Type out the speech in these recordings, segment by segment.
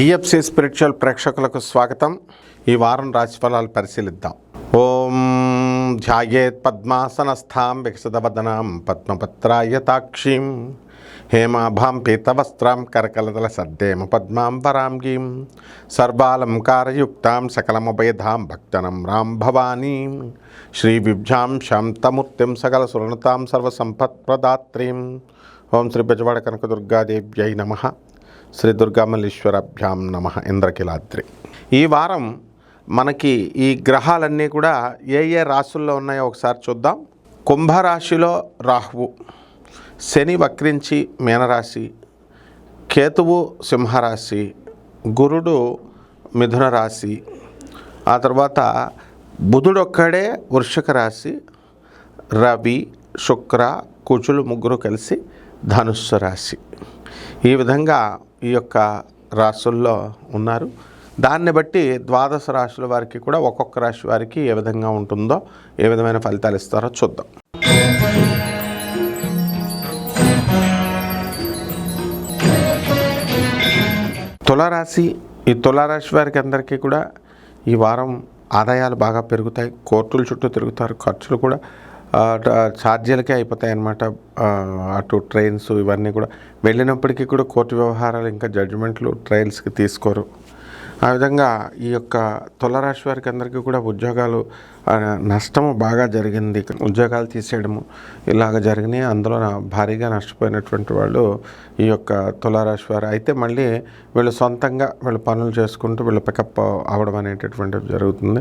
TFC spiritual ప్రేక్షకులకు స్వాగతం. ఈ వారం రాశిఫలాలు పరిశీలిద్దాం. ఓం ధ్యాయేత్ పద్మాసనస్థాం వికసితవదనాం పద్మపత్రాయతాక్షీం హేమాభాం పీతవస్త్రాం కరకలదల సద్దేమ పద్మాం వరాంగీం. సర్వాలంకారయుక్తాం సకలముభయధాం భక్తనం రాం భవానీం. శ్రీ విభ్యాం శాంతమూర్తిం సకల సురణతాం సర్వసంపత్ప్రదాత్రీం. ఓం శ్రీ బెజవాడ కనకదుర్గాదేవ్యై నమ. శ్రీ దుర్గామల్లీశ్వరాభ్యాం నమ ఇంద్రకిలాద్రి. ఈ వారం మనకి ఈ గ్రహాలన్నీ కూడా ఏ ఏ రాశుల్లో ఉన్నాయో ఒకసారి చూద్దాం. కుంభరాశిలో రాహువు శని వక్రించి మీనరాశి కేతువు సింహరాశి గురుడు మిథున రాశి ఆ తర్వాత బుధుడొక్కడే వృషక వృషిక రాశి రవి శుక్ర కుచులు ముగ్గురు కలిసి ధనుస్సు రాశి. ఈ విధంగా ఈ యొక్క రాసుల్లో ఉన్నారు. దాన్ని బట్టి ద్వాదశ రాశుల వారికి కూడా ఒక్కొక్క రాశి వారికి ఏ విధంగా ఉంటుందో ఏ విధమైన ఫలితాలు ఇస్తారో చూద్దాం. తులారాశి ఈ తులారాశి వారికి అందరికీ కూడా ఈ వారం ఆదాయాలు బాగా పెరుగుతాయి. కోర్టుల చుట్టూ తిరుగుతారు ఖర్చులు కూడా ఛార్జీలకే అయిపోతాయి అన్నమాట అటు ట్రైన్స్ ఇవన్నీ కూడా. వెళ్ళినప్పటికీ కూడా కోర్టు వ్యవహారాలు ఇంకా జడ్జిమెంట్లు ట్రయల్స్కి తీసుకోరు. ఆ విధంగా ఈ యొక్క తులరాశి వారికి అందరికీ కూడా ఉద్యోగాలు నష్టము బాగా జరిగింది. ఉద్యోగాలు తీసేయడము ఇలాగ జరిగినాయి. అందులో నా- భారీగా నష్టపోయినటువంటి వాళ్ళు ఈ యొక్క తులారాశి వారు. అయితే మళ్ళీ వీళ్ళు సొంతంగా వీళ్ళు పనులు చేసుకుంటూ వీళ్ళు పికప్ అవడం అనేటటువంటిది జరుగుతుంది.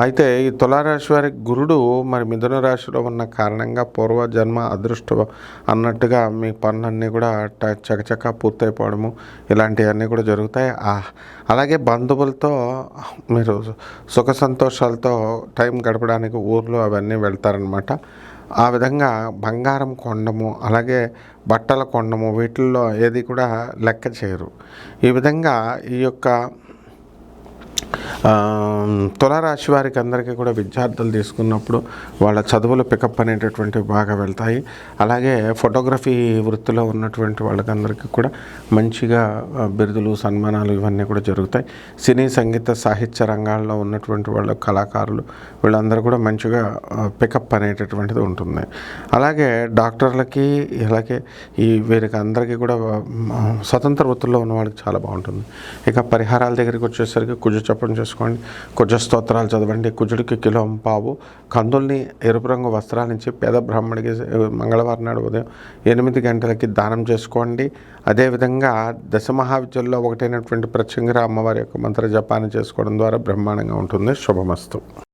అయితే ఈ తులారాశి వారి గురుడు మరి మిథున రాశిలో ఉన్న కారణంగా పూర్వ జన్మ అదృష్టం అన్నట్టుగా మీ పనులన్నీ కూడా ట- చకచకా పూర్తయిపోవడము ఇలాంటివన్నీ కూడా జరుగుతాయి. అలాగే బంధువులతో మీరు సుఖ సంతోషాలతో టైం గడపడానికి ఊర్లో అవన్నీ వెళ్తారనమాట ఆ విధంగా బంగారం కొండము అలాగే బట్టల కొండము వీటిల్లో ఏది కూడా లెక్క చేయరు. ఈ విధంగా ఈ యొక్క తులారాశి వారికి అందరికీ కూడా విద్యార్థులు తీసుకున్నప్పుడు వాళ్ళ చదువులు పికప్ అనేటటువంటివి బాగా వెళ్తాయి. అలాగే ఫోటోగ్రఫీ వృత్తిలో ఉన్నటువంటి వాళ్ళకందరికీ కూడా మంచిగా బిరుదులు సన్మానాలు ఇవన్నీ కూడా జరుగుతాయి. సినీ సంగీత సాహిత్య రంగాల్లో ఉన్నటువంటి వాళ్ళ కళాకారులు వీళ్ళందరూ కూడా మంచిగా పికప్ అనేటటువంటిది ఉంటుంది. అలాగే డాక్టర్లకి అలాగే ఈ వీరికి అందరికీ కూడా స్వతంత్ర వృత్తుల్లో ఉన్న వాళ్ళకి చాలా బాగుంటుంది. ఇక పరిహారాల దగ్గరికి వచ్చేసరికి కుజ జపం చేసుకోండి. కుజ స్తోత్రాలు చదవండి. కుజుడికి కిలోం పావు. కందుల్ని ఎరుపు రంగు వస్త్రాల నుంచి పేద బ్రాహ్మడికి మంగళవారం నాడు ఉదయం ఎనిమిది గంటలకి దానం చేసుకోండి. అదేవిధంగా దశ మహావిద్యల్లో ఒకటైనటువంటి ప్రత్యంగిర అమ్మవారి యొక్క మంత్ర జపాన్ని చేసుకోవడం ద్వారా బ్రహ్మాండంగా ఉంటుంది. శుభమస్తు.